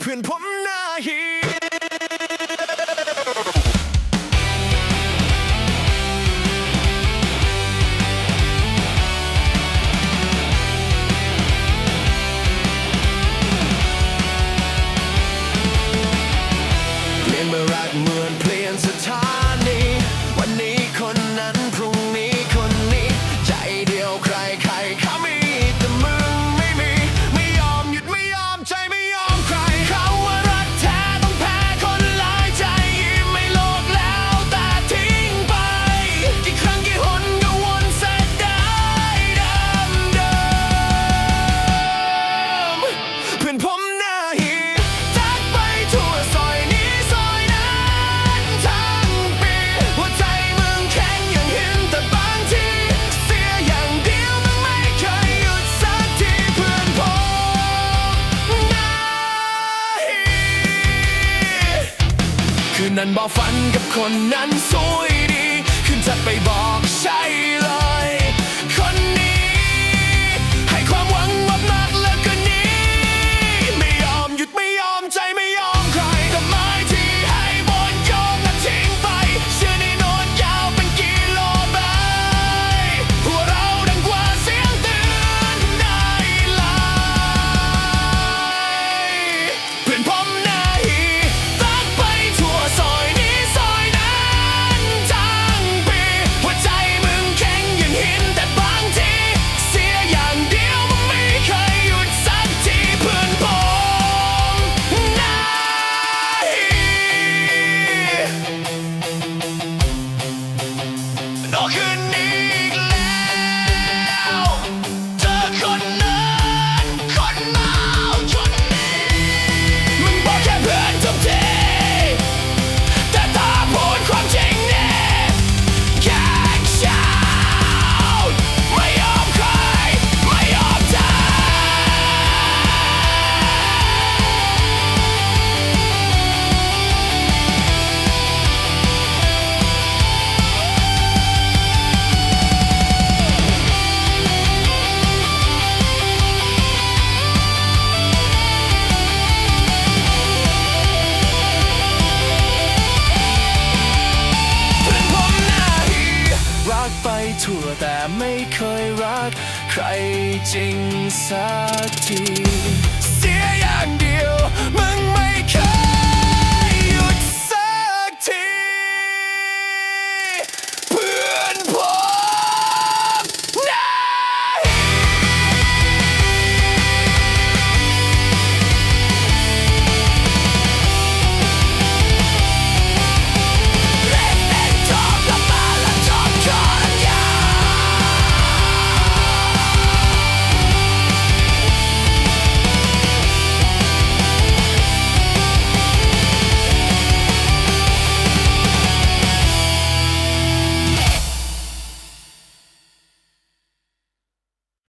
เพื่อนผมหน้าฮีเปลี่ยนบารักเหมือนเปลี่ยน นั้นบอกฝันกับคนนั้นสวยดี ขึ้นจะไปบอกใช่เลย ทั่วแต่ไม่เคยรัก ใครจริงสักที